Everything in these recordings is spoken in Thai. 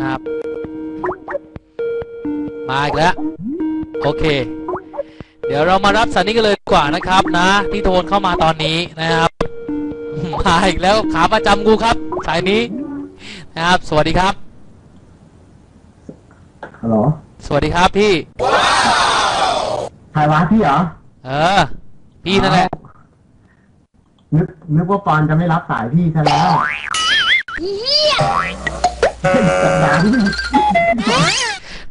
นะครับ มาอีกแล้ว โอเค เดี๋ยวเรามารับสันนี้กันเลยดีกว่านะครับนะ ที่โทนเข้ามาตอนนี้นะครับ มาอีกแล้วขาประจำกูครับ สายนี้นะครับ สวัสดีครับฮัลโหลสวัสดีครับพี่ใครวะพี่เหรอ เออ พี่นั่นแหละ นึกนึกว่าปอนจะไม่รับสายพี่ซะแล้วสัปดาห์ที่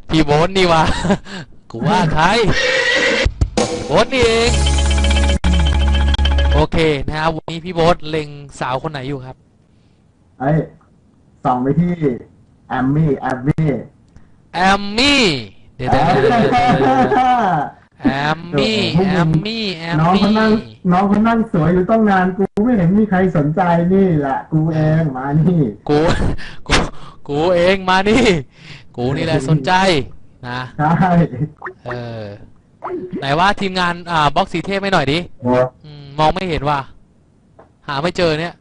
พี่โบ๊ทนี่วะกูว่าใครโบ๊ทนี่เอง โอเคนะครับวันนี้พี่โบ๊ทเล็งสาวคนไหนอยู่ครับเอ้ยส่องไปที่แอมมี่แอมมี่แอมมี่เดี๋ยวเดี๋ยวเดี๋ยวเดี๋ยวเดี๋ยวเดี๋ยวแอมมี่แอมมี่แอมน้องมี่เขานั่งน้องเขานั่งสวยอยู่ต้องนานกูไม่เห็นมีใครสนใจนี่แหละกูเองมานี่ กูกู กูเองมานี่ กูนี่แหละสนใจนะใช่เออไหนว่าทีมงานอ่าบล็อกสีเทพให้หน่อยดิอืมมองไม่เห็นว่าหาไม่เจอเนี่ย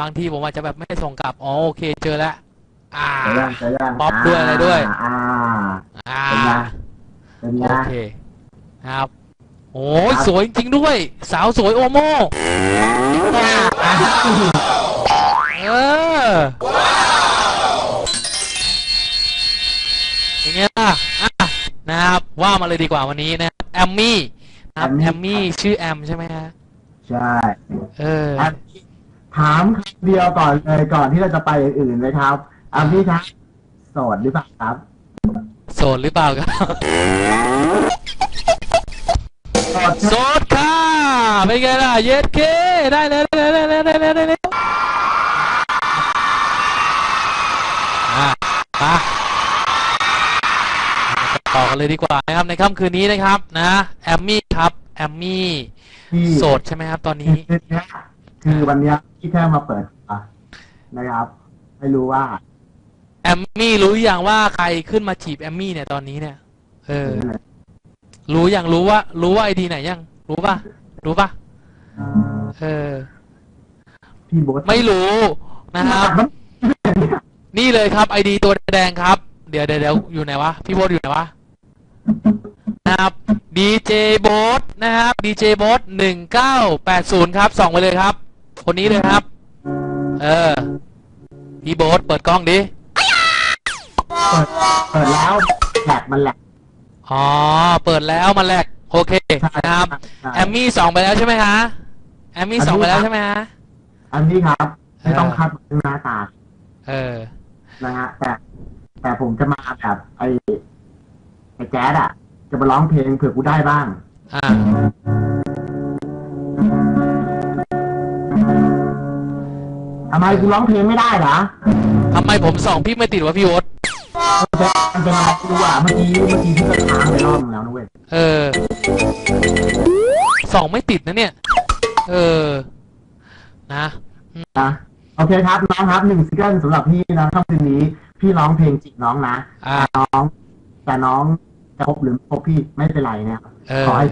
บางทีผมอาจจะแบบไม่ได้ส่งกลับอ๋อโอเคเจอแล้วอ่าจะย่างจะย่างป๊อปด้วยอะไรด้วย อ่าอ่าเป็นไงเป็นไงโอเคนะครับโอ้ยสวยจริงๆด้วย สาวสวยโอโม เอออย่างเงี้ยล่ะอะนะครับว่ามาเลยดีกว่าวันนี้นะแอมมี่นะครับแอมมี่ชื่อแอมใช่ไหมฮะใช่เออแอมถามคำเดียวก่อนเลยก่อนที่เราจะไปอื่นๆนะครับแอมมี่ครับโสดหรือเปล่าครับ โสดหรือเปล่าครับโสดโสดค่ะเป็นไงล่ะเย็ดเคได้เลยได้เลยได้เลยได้เลยได้เลยอะ มาต่อกันเลยดีกว่านะครับในค่ำคืนนี้นะครับ นะแอมมี่ครับแอมมี่ที่โสดใช่ไหมครับ ตอนนี้คือเนี้ยคือวันเนี้ยที่แค่มาเปิดตัวนะครับ ไม่รู้ว่า แอมมี่รู้อย่างว่าใครขึ้นมาจีบแอมมี่เนี่ยตอนนี้เนี่ย เออ รู้อย่างรู้ว่า รู้ว่าไอดีไหนยัง รู้ป่ะ รู้ป่ะ เออ พี่โบ๊ทไม่รู้นะครับ นี่เลยครับไอดีตัวแดงครับ เดี๋ยวเดี๋ยวเดี๋ยวอยู่ไหนวะ พี่โบ๊ทอยู่ไหนวะนะครับดีเจโบ๊ทนะครับดีเจโบ๊ทหนึ่งเก้าแปดศูนย์ครับส่องไปเลยครับ คนนี้เลยครับ เออ พี่โบ๊ทเปิดกล้องดิ เปิดเปิดแล้วแหลกมันแหลกอ๋อ เปิดแล้วมันแหลกโอเคนะครับใช่แอมมี่ส่องไปแล้วใช่ไหมฮะ แอมมี่ส่องไปแล้วใช่ไหมฮะ อันนี้ครับ ไม่ต้องคัดหน้าตา เออ นะฮะแต่แต่ผมจะมาแบบไอ้ไอ้แจ๊ดอะ จะมาร้องเพลงเผื่อกูได้บ้าง อ่า ทำไมกูร้องเพลงไม่ได้เหรอทำไมผมส่องพี่ไม่ติดวะพี่โอ๊ตมันเป็นอะไรไม่รู้อะเมื่อกี้เมื่อกี้พี่ก็ค้างไปรอบนึงแล้วนะเว้ยเออ ส่องไม่ติดนะเนี่ย เออ นะ นะ โอเคครับน้องครับหนึ่งซิงเกิลสำหรับพี่นะค่ำคืนนี้ พี่ร้องเพลงจีบน้องนะอ่า น้อง แต่น้องจะพบหรือไม่พบพี่ไม่เป็นไรเนี่ยเออ ขอให้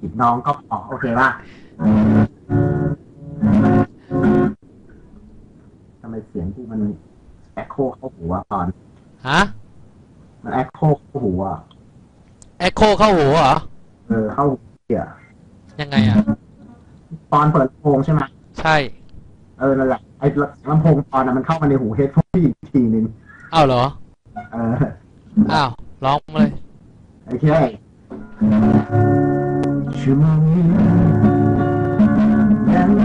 จีบน้องก็พอโอเคป่ะทำไมเสียงกูมันแอคโคเข้าหูอะตอนฮะมันแอคโคเข้าหูอะเอ็กโคเข้าหูเหรอ เออเข้าหูเสียยังไงอะ ตอนเปิดลำโพงใช่ไหมใช่ เออนั่นแหละไอ้ลำโพงตอนนั้นมันเข้ามาในหูเฮดโฟนพี่อีกทีนึงอ้าวเหรอ เอออ้าวร้องมาเลย โอเคชั่วโมงนี้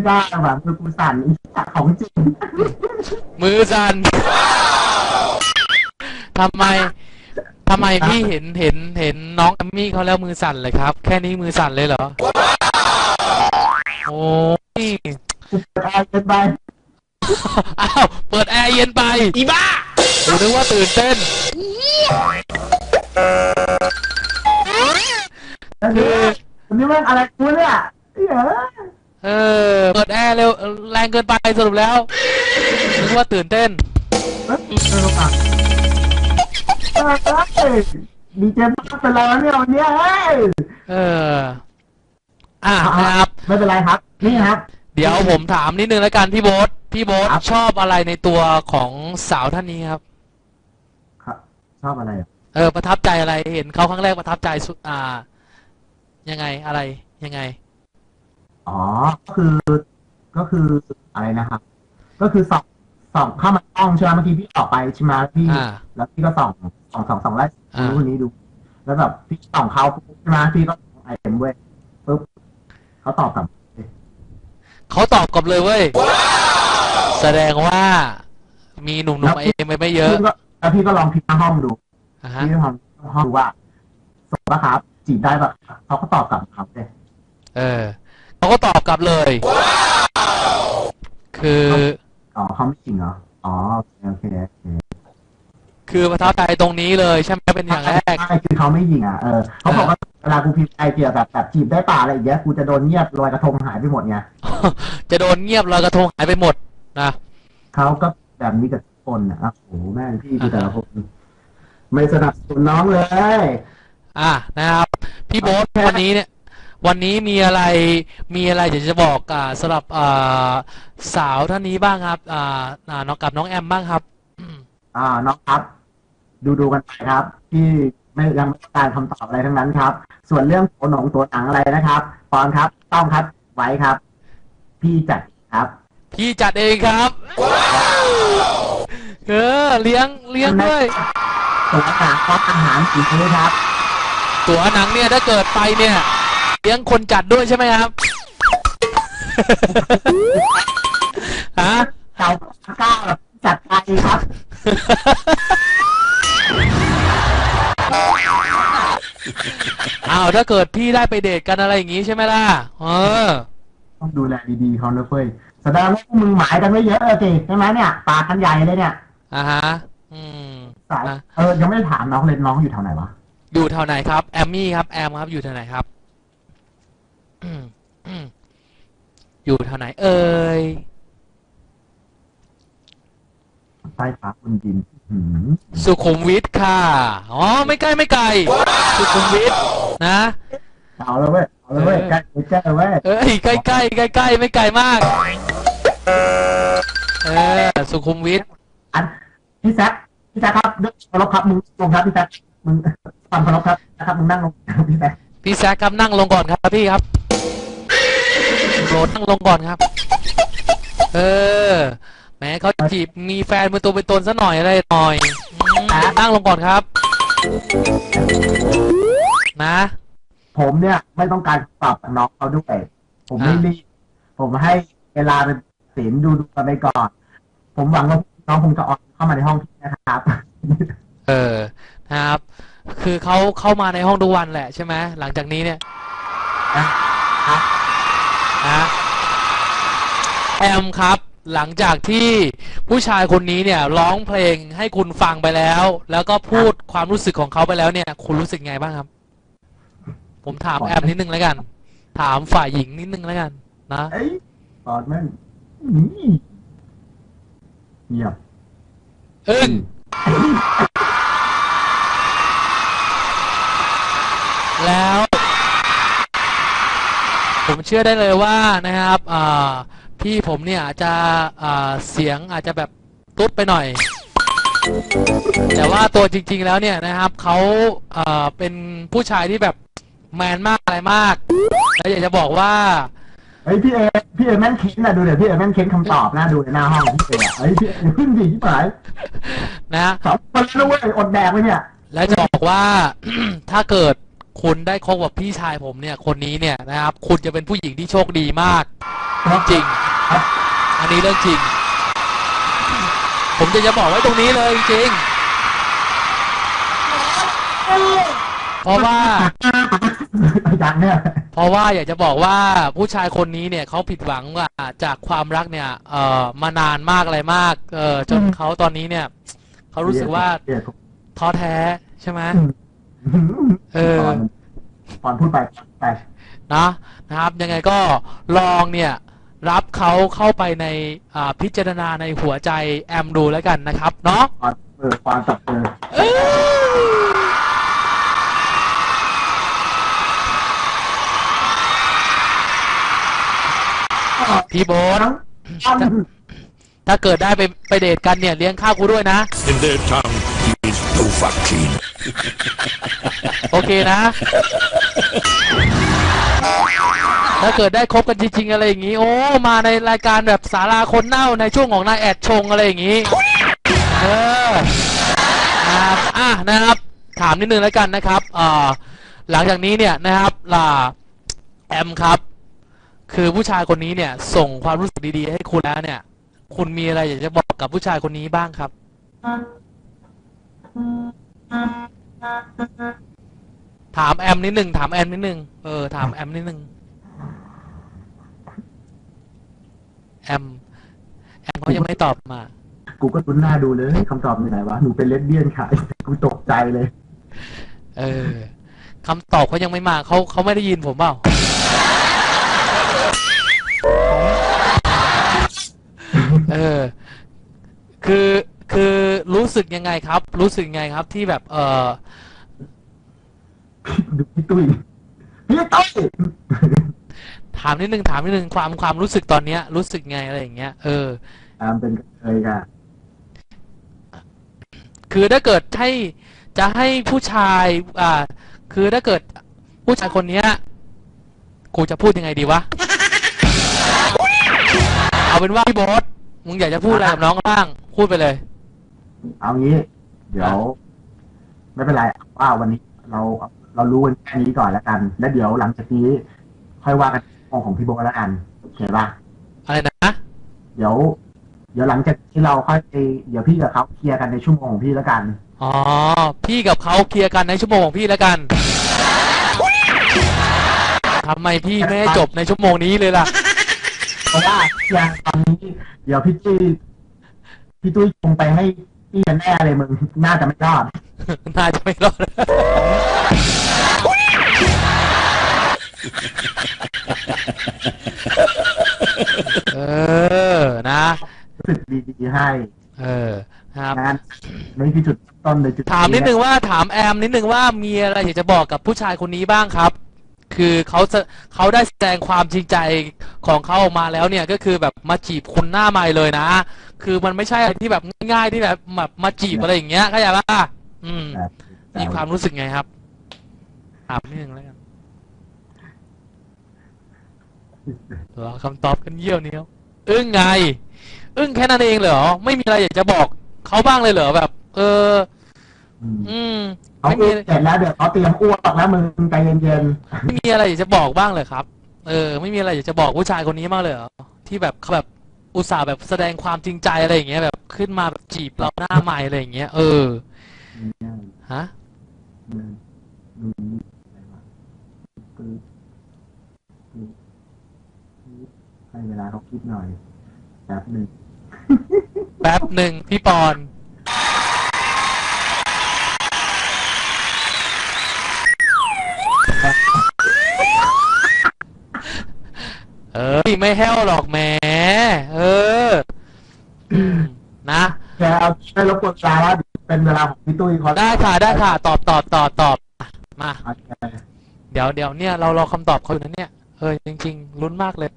ไม่ได้แบบมือกูสั่นอีสัตว์ของจริงมือสั่นทำไมทำไมพี่เห็นเห็นเห็นน้องแอมมี่เขาแล้วมือสั่นเลยครับ แค่นี้มือสั่นเลยเหรอ โอ้ยกูเปิดแอร์เกินไปอ้าวเปิดแอร์เย็นไป อีบ้าผมนึกว่าตื่นเต้นแล้วนี่วันนี้แม่งอะไรกูเนี่ยเหี้ย เออ เปิดแอร์เร็ว แรงเกินไปสรุปแล้วนึกว่าตื่นเต้นเฮ้ยมีเจมากเป็นไรวะเนี่ยวันนี้เฮ้ยเออ อะครับ ไม่เป็นไรครับ นี่ครับ เดี๋ยวผมถามนิดนึงแล้วกันพี่โบ๊ทพี่โบ๊ทชอบอะไรในตัวของสาวท่านนี้ครับครับชอบอะไรอะเออประทับใจอะไรเห็นเขาครั้งแรกประทับใจสุดอ่า ยังไงอะไรยังไง อ๋อ ก็คือ ก็คืออะไรนะครับ ก็คือส่องส่องเข้ามาห้องใช่ไหมเมื่อกี้พี่ออกไปใช่ไหมพี่ อ่า แล้วพี่ก็ส่องส่องส่องส่องไล่อ่าคนนี้ดู แล้วแบบพี่ส่องเขาปุ๊บใช่ไหมพี่ก็ส่องไอเอ็มเว้ยปุ๊บเขาตอบกลับ เขาตอบกลับเลยเว้ย แสดงว่ามีหนุ่มๆไอเอ็มไม่เยอะพี่ก็แล้วพี่ก็ลองพิมพ์หน้าห้องดู อะฮะ พี่ก็ลองห้องดูว่าสมปะครับ จีบได้ปะครับเขาก็ตอบกลับครับเลย เออ เขาก็ตอบกลับเลย คือ อ๋อเขาไม่จริงเหรอ อ๋อโอเคโอเคโอเคคือประทับใจตรงนี้เลยใช่ไหมเป็นอย่างแรก ใช่คือเขาไม่ยิงอะเออเขาบอกว่าเวลากูพิมพ์ไอเกี่ยวกับแบบจีบได้ป่าอะไรอย่างเงี้ยกูจะโดนเงียบลอยกระทงหายไปหมดไงจะโดนเงียบลอยกระทงหายไปหมดนะเขาก็แบบนี้กับทุกคนนะอะโอ้โหแม่งพี่ดูแต่ละคนไม่สนับสนุนน้องเลย อะนะครับ พี่โบ๊ทวันนี้เนี่ย วันนี้มีอะไรมีอะไรอยากจะบอกอ่าสำหรับอ่าสาวท่านนี้บ้างครับอ่าอ่าน้องกับน้องแอมบ้างครับอืมอ่าน้องครับ ดูดูกันไปครับ ที่ไม่ยังไม่ต้องการคำตอบอะไรทั้งนั้นครับ ส่วนเรื่องตัวหนงตัวหนังอะไรนะครับปอนครับต้องครับไว้ครับ พี่จัดครับ พี่จัดเองครับเออเลี้ยงเลี้ยงด้วยตัวหนังครับอาหารสีนี้ครับ ตั๋วหนังเนี่ยถ้าเกิดไปเนี่ย เลี้ยงคนจัดด้วยใช่ไหมครับ ฮะเจ้าเก้าจัดไปครับ อ้าวถ้าเกิดพี่ได้ไปเดทกันอะไรอย่างงี้ใช่ไหมล่ะ เออ ต้องดูแลดีๆเขานะเฟ้ยแสดงว่าพวกมึงหมายกันไว้เยอะเลยสิใช่ไหมเนี่ยปากกันใหญ่เลยเนี่ยอ่าฮะ อืม สายอะ เออยังไม่ได้ถามน้องเลยน้องอยู่แถวไหนวะ อยู่แถวไหนครับ แอมมี่ครับ แอมครับ อยู่แถวไหนครับ อืมอืมอยู่แถวไหน เอ่ยใต้ฟ้าบนดินหืมสุขุมวิทค่ะ อ๋อ ไม่ใกล้ไม่ไกล สุขุมวิทนะ เอาแล้วเว้ยเอาแล้วเว้ยเออใกล้ใกล้เว้ยเอ้ยใกล้ใกล้ใกล้ใกล้ไม่ไกลมาก เออ สุขุมวิทอันพี่แซคพี่แซคครับด้วยเคารพครับมึงลงครับพี่แซคมึงความเคารพครับนะครับมึงนั่งลงพี่แซคพี่แซคครับนั่งลงก่อนครับพี่ครับ โปรดนั่งลงก่อนครับ เออแหมเขาจีบมีแฟนเป็นตัวเป็นตนซะหน่อยอะไรหน่อยอืมนั่งลงก่อนครับ นะ ผมเนี่ยไม่ต้องการตอบจากน้องเขาด้วย ผมไม่อะ รีบผมให้เวลาเป็นศีลดูดูกันไปก่อน ผมหวังว่าน้องคงจะออนเข้ามาในห้องพี่นะครับ เออ นะครับ คือเขาเข้ามาในห้องทุกวันแหละใช่ไหมหลังจากนี้เนี่ยนะครับ นะแอมครับหลังจากที่ผู้ชายคนนี้เนี่ยร้องเพลงให้คุณฟังไปแล้ว แล้วก็พูดความรู้สึกของเขาไปแล้วเนี่ย คุณรู้สึกไงบ้างครับ ผมถามแอมนิดนึงแล้วกัน ถามฝ่ายหญิงนิดนึงแล้วกัน นะเอ้ยตอนแม่งนี่เงียบอึ้งแล้ว ผมเชื่อได้เลยว่านะครับอ่าพี่ผมเนี่ยอาจจะอ่าเสียงอาจจะแบบตุ๊ดไปหน่อย แต่ว่าตัวจริง ๆ แล้วเนี่ยนะครับเขาอ่าเป็นผู้ชายที่แบบแมนมากอะไรมาก แล้วอยากจะบอกว่าเฮ้ยพี่เอพี่เอแม่นเค้นนะดูเดี๋ยวพี่เอแม่นเค้นคำตอบนะดูในหน้าห้องพี่เออะเฮ้ยพี่เออย่าพึ่งดิที่หายนะสองคนแล้วเว้ยอดแดกไว้เนี่ย แล้วจะบอกว่าถ้าเกิด คุณได้คบกับพี่ชายผมเนี่ยคนนี้เนี่ยนะครับ คุณจะเป็นผู้หญิงที่โชคดีมากเรื่องจริงอันนี้เรื่องจริง ผมจะจะบอกไว้ตรงนี้เลยจริงๆเพราะว่ายังเนี่ยเพราะว่าอยากจะบอกว่าผู้ชายคนนี้เนี่ยเขาผิดหวังว่าจากความรักเนี่ยเอ่อมานานมากอะไรมาก เออจนเขาตอนนี้เนี่ยเขารู้สึกว่าเกลียดผมท้อแท้ใช่ไหม เออตอนตอนพูดไปไปนะนะครับยังไงก็ลองเนี่ยรับเขาเข้าไปในอ่าพิจารณาในหัวใจแอมดูแล้วกันนะครับเนาะตอนเออตอนตับเออเอ้ยพี่โบ๊ททั้งถ้าเกิดได้ไปไปเดทกันเนี่ย เลี้ยงข้าวกูด้วยนะ In their tongue, he is no vaccine. โอเคนะ ถ้าเกิดได้คบกันจริงๆอะไรอย่างนี้ โอ้ มาในรายการแบบสาราคนเน่าในช่วงของนายแอดชงอะไรอย่างนี้ เออนะครับอะนะครับ ถามนิดนึงแล้วกันนะครับเอ่อหลังจากนี้เนี่ยนะครับล่ะแอมครับ คือผู้ชายคนนี้เนี่ย ส่งความรู้สึกดีๆ ให้คุณแล้วเนี่ย คุณมีอะไรอยากจะบอกกับผู้ชายคนนี้บ้างครับ ถามแอมนิดหนึ่งถามแอมนิดหนึ่งเออถามแอมนิดหนึ่งแอมแอมเขายังไม่ตอบมา กูก็ตุ้นหน้าดูเลยเฮ้ยคำตอบอยู่ไหนวะ หนูเป็นเลสเบี้ยนค่ะ กูตกใจเลย เออคำตอบเขายังไม่มาเขาเขาไม่ได้ยินผมเปล่าเออ คือ คือรู้สึกยังไงครับ รู้สึกยังไงครับที่แบบเออดูพี่ตุ้ยพี่ตุ้ยถามนิดนึงถามนิดนึงความความรู้สึกตอนเนี้ย รู้สึกไงอะไรอย่างเงี้ยเออตามเป็นเคยค่ะคือถ้าเกิดให้จะให้ผู้ชาย อ่า คือถ้าเกิดผู้ชายคนเนี้ยกูจะพูดยังไงดีวะเอาเป็นว่าพี่โบ๊ทมึงอยากจะพูดอะไรกับน้องบ้างพูดไปเลย เอางี้ เดี๋ยว ไม่เป็นไรว่าวันนี้เราเรารู้กันแค่นี้ก่อนแล้วกัน แล้วเดี๋ยวหลังจากนี้ ค่อยว่ากันมองของพี่โบทแล้วกันโอเคป่ะอะไรนะเดี๋ยว เดี๋ยวหลังจากที่เราค่อยไปเดี๋ยวพี่กับเขาเคลียร์กันในชั่วโมงของพี่แล้วกันอ๋อพี่กับเขาเคลียร์กันในชั่วโมงของพี่แล้วกันทำไมพี่ไม่ให้จบในชั่วโมงนี้เลยล่ะ เพราะว่าเคลียร์ตอนนี้ เดี๋ยวพี่ตุ้ยพี่ตุ้ยคงไปให้ พี่กันแน่เลยมึง น่าจะไม่รอด น่าจะไม่รอด เออ นะ รู้สึกดีๆให้เออ ครับงานในที่จุดต้นในจุดถามนิดนึงว่าถามแอมนิดนึงว่ามีอะไรอยากจะบอกกับผู้ชายคนนี้บ้างครับ คือเขาจะเขาได้แสดงความจริงใจของเขาออกมาแล้วเนี่ยก็คือแบบมาจีบคุณหน้าใหม่เลยนะ คือมันไม่ใช่อะไรที่แบบง่ายๆที่แบบแบบมาจีบอะไรอย่างเงี้ยเข้าใจป่ะอืมมีความรู้สึกไงครับถามนิดนึงแล้วกันรอคำตอบกันเยี่ยวเนี้ยวอึ้งไง อึ้งแค่นั้นเองเหรอ ไม่มีอะไรอยากจะบอกเขาบ้างเลยเหรอแบบ เออ อืมอืมเขาไม่เอมีงเสร็จแล้วเดี๋ยวเขาเตรียมอ้วกแล้วมึงใจเย็นไม่มีอะไรอยากจะบอกบ้างเลยครับ เออ ไม่มีอะไรอยากจะบอกผู้ชายคนนี้บ้างเลยเหรอที่แบบเขาแบบอุตส่าห์แบบแสดงความจริงใจอะไรอย่างเงี้ยแบบขึ้นมาแบบจีบเราหน้าใหม่อะไรอย่างเงี้ยเออๆฮะอืมอืมอะไรวะปึ๊บปึ๊บปึ๊บให้เวลาเขาคิดหน่อยแป๊บหนึ่งแป๊บหนึ่งพี่ปอน ออไม่แห้วหรอกแหมเอออืมนะแกเอาช่วยรบกวนเวลาว่าเป็นเวลาของพี่ตุ้ยเขาได้ค่ะได้ค่ะ ตอบตอบตอบตอบมาโอเคเดี๋ยวเดี๋ยวเนี่ยเรารอคำตอบเขาอยู่นะเนี่ยเออจริง ๆ ลุ้นมากเลย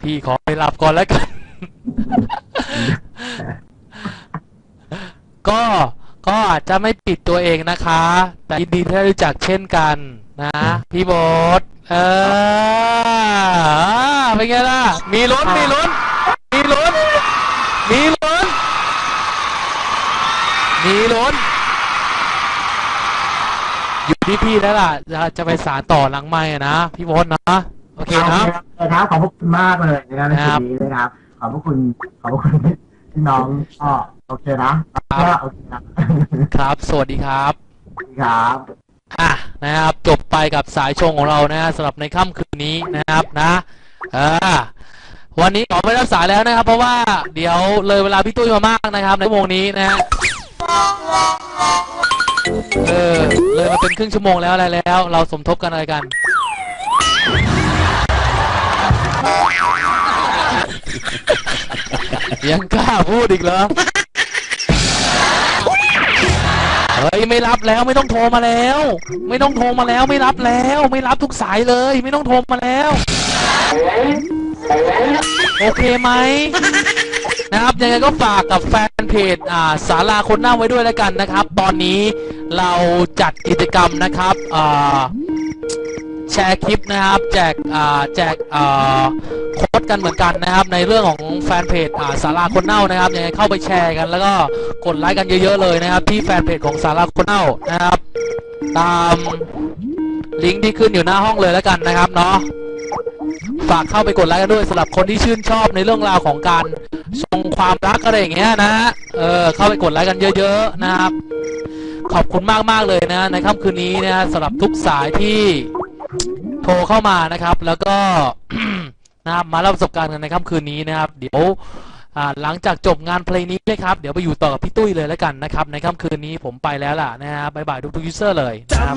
พี่ขอไปหลับก่อนแล้วกัน ก็ก็อาจจะไม่ปิดตัวเองนะคะ แต่ยินดีที่ได้รู้จักเช่นกันนะ พี่โบทเออเป็นไงล่ะ มีลุ้นมีลุ้นมีลุ้นมีลุ้นมีลุ้นอยู่ที่พี่แล้วล่ะจะจะไปสารต่อหลังไม้อะนะ พี่โบนนะ โอเคนะโอเคครับขอบพระคุณมากเลยนะครับในครับจุดนี้นะครับ ขอบพระคุณขอบพระคุณ พี่น้องก็โอเคนะก็โอเคนะครับ สวัสดีครับครับอะนะครับจบไปกับสายชงของเรานะฮะสำหรับในค่ำคืนนี้นะครับนะอ่าวันนี้ขอไม่รับสายแล้วนะครับ เพราะว่าเดี๋ยวเลยเวลาพี่ตุ้ยมามากนะครับ ในชั่วโมงนี้นะฮะเออเลยมาเป็นครึ่งชั่วโมงแล้วอะไรแล้ว เราสมทบกันอะไรกัน ยังกล้าพูดอีกเหรอ เฮ้ยไม่รับแล้วไม่ต้องโทรมาแล้ว ไม่ต้องโทรมาแล้วไม่รับแล้ว ไม่รับทุกสายเลย ไม่ต้องโทรมาแล้ว โอเคไหมนะครับยังไงก็ฝากกับแฟนเพจอ่าศาลาคนหน้าไว้ด้วยแล้วกันนะครับ ตอนนี้เราจัดกิจกรรมนะครับอ่า แชร์คลิปนะครับแจกอ่าแจกอ่าโค้ดกันเหมือนกันนะครับ ในเรื่องของแฟนเพจอ่าศาลาคนเน่านะครับยังไงเข้าไปแชร์กัน แล้วก็กดไลค์กันเยอะๆเลยนะครับ ที่แฟนเพจของศาลาคนเน่านะครับ ตามลิงก์ที่ขึ้นอยู่หน้าห้องเลยแล้วกันนะครับเนาะฝากเข้าไปกดไลค์กันด้วยสำหรับคนที่ชื่นชอบในเรื่องราวของการส่งความรักอะไรอย่างเงี้ยนะเออเข้าไปกดไลค์กันเยอะ ๆนะครับ ขอบคุณมากๆเลยนะ ในค่ำคืนนี้นะสำหรับทุกสายที่ โทรเข้ามานะครับ แล้วก็นะครับมาเล่าประสบการณ์กันในค่ำคืนนี้นะครับ เดี๋ยวหลังจากจบงานเพลงนี้นะครับ เดี๋ยวไปอยู่ต่อกับพี่ตุ้ยเลยแล้วกันนะครับ ในค่ำคืนนี้ผมไปแล้วล่ะนะฮะบายบายทุกๆยูเซอร์เลยนะครับ